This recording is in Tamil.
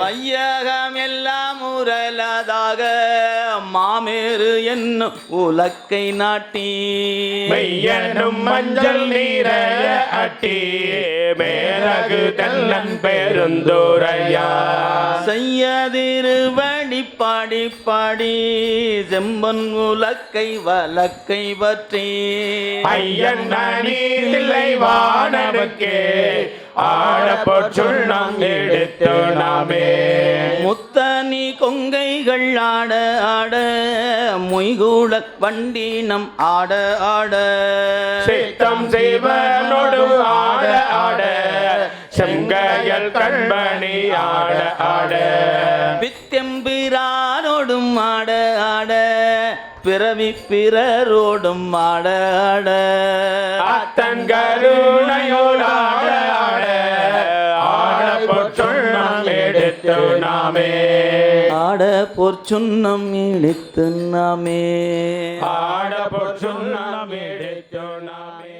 வையகம் எல்லாம் உரலதாக. மாமேறு என்னும் உலக்கை நாட்டி. மெய்யனும் மஞ்சள் நீரைய அட்டி மேலகு தெல்லன் பெருந்துரையா. செய்யதிருவடி பாடி பாடி செம்பன் உலக்கை வலக்கை பற்றி. ஐயன் நீரில்லை வானனுக்கே ஆடப்போற் சுண்ணம் எடுத்து நாமே. முத்தனி கொங்கைகள் ஆட ஆட மொய்கூட வண்டினம் ஆட ஆட. சித்தம் செய்வனோடு ஆட ஆட செங்கையல் கண்மணி ஆட ஆட. வித்தெம்பிரானோடும் ஆட ஆட பிறவி பிறரோடும் ஆட ஆட. அத்தன் கருணையோடு ஆட ஆட. சுண்ணம் எடுத்து நாமே. ஆட பொற்சுன்னம் இழித்து நாமே ஆடப்போற் சுண்ணம் எடுத்து நாமே